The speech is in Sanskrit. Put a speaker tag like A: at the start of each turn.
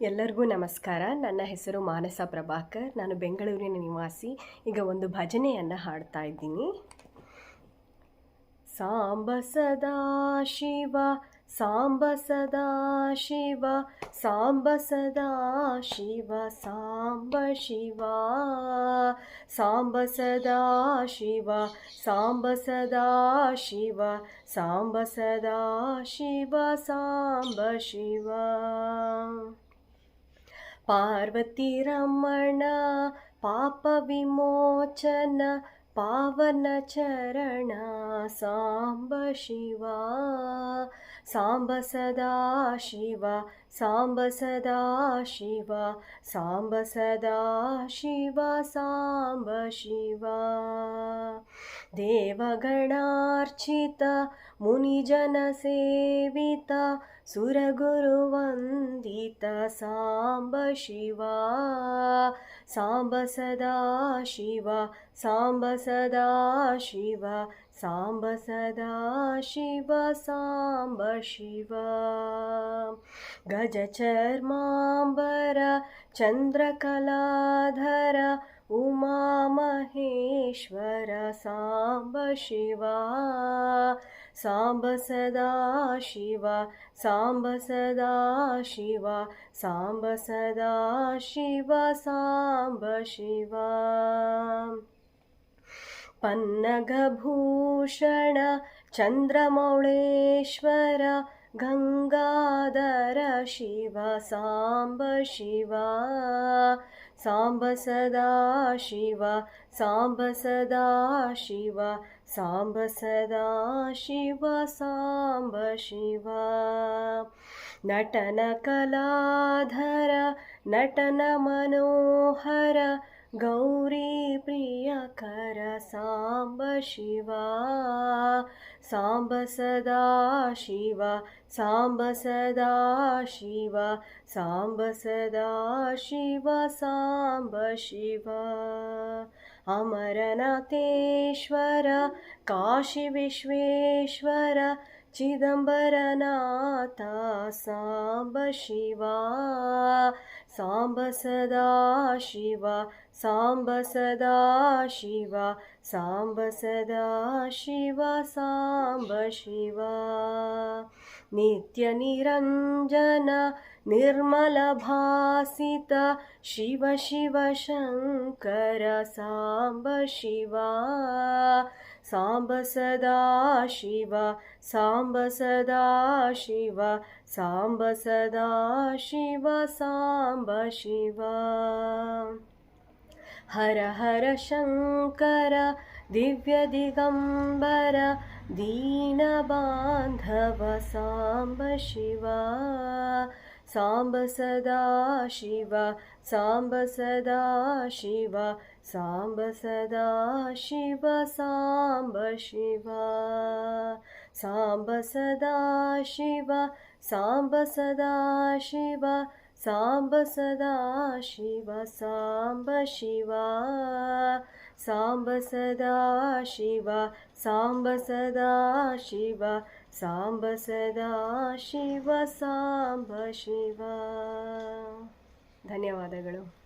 A: ಎಲ್ಲರಿಗೂ ನಮಸ್ಕಾರ. ನನ್ನ ಹೆಸರು ಮಾನಸ ಪ್ರಭಾಕರ್. ನಾನು ಬೆಂಗಳೂರಿನ ನಿವಾಸಿ. ಈಗ ಒಂದು ಭಜನೆಯನ್ನು ಹಾಡ್ತಾ ಇದ್ದೀನಿ. ಸಾಂಬ ಸದಾ ಶಿವ, ಸಾಂಬ ಸದಾ ಶಿವ, ಸಾಂಬ ಸದಾ ಶಿವ, ಸಾಂಬ ಶಿವ, ಸಾಂಬ ಸದಾ ಶಿವ, ಸಾಂಬ ಸದಾ ಶಿವ, ಸಾಂಬ ಸದಾ ಶಿವ, ಸಾಂಬ ಶಿವ. பார்வதி ரமணா பாப விமோச்சன பாவன சரணா சாம்ப சிவா சாம்ப சதா சிவா ಸಾಂಬ ಸದಾ ಶಿವ, ಸಾಂಬ ಸದಾ ಶಿವ, ಸಾಂಬ ಶಿವ. ದೇವಗಣಾರ್ಚಿತ ಮುನಿಜನ ಸೇವಿತ ಸುರಗುರುವಂದಿತ ಸಾಂಬ ಶಿವ. ಸಾಂಬ ಸದಾ ಶಿವ, ಸಾಂಬ ಸದಾ ಶಿವ, ಸಾಂಬ ಸದಾ ಶಿವ, ಸಾಂಬ ಶಿವ. गजचर्माम्बर चन्द्रकलाधर उमामहेश्वर साम्ब शिवा साम्ब सदा शिवा साम्ब सदा शिवा साम्ब सदा शिव साम्ब शिवा। पन्नगभूषण चन्द्रमौळेश्वर गङ्गाधर शिव साम्ब शिव साम्ब सदा शिव साम्ब सदा शिव साम्ब सदा शिव साम्ब शिव। नटन कलाधर नटन मनोहर गौरीप्रियकर साम्ब शिवा साम्ब सदा शिवा साम्ब सदा शिवा साम्ब सदा शिव साम्ब शिवा। अमरनाथेश्वर काशीविश्वेश्वर चिदम्बरनाथ साम्ब शिवा साम्ब सदा शिवा साम्ब सदा शिव साम्ब सदा शिव साम्ब शिवा। नित्यनिरञ्जन निर्मलभासित शिव शिव शङ्कर साम्ब शिवा। साम्ब सदा शिव साम्ब सदा शिव साम्ब सदा शिव साम्ब शिवा। हर हर शङ्कर दिव्यदिगम्बर दीनबान्धव साम्ब शिव साम्ब सदा शिव साम्ब सदा शिव साम्ब सदा शिव साम्ब शिव साम्ब सदा शिव साम्ब सदा शिव ಸಾಂಬ ಸದಾ ಶಿವ, ಸಾಂಬ ಶಿವ, ಸಾಂಬ ಸದಾ ಶಿವ, ಸಾಂಬ ಸದಾ ಶಿವ, ಸಾಂಬ ಸದಾ ಶಿವ, ಸಾಂಬ ಶಿವ. ಧನ್ಯವಾದಗಳು.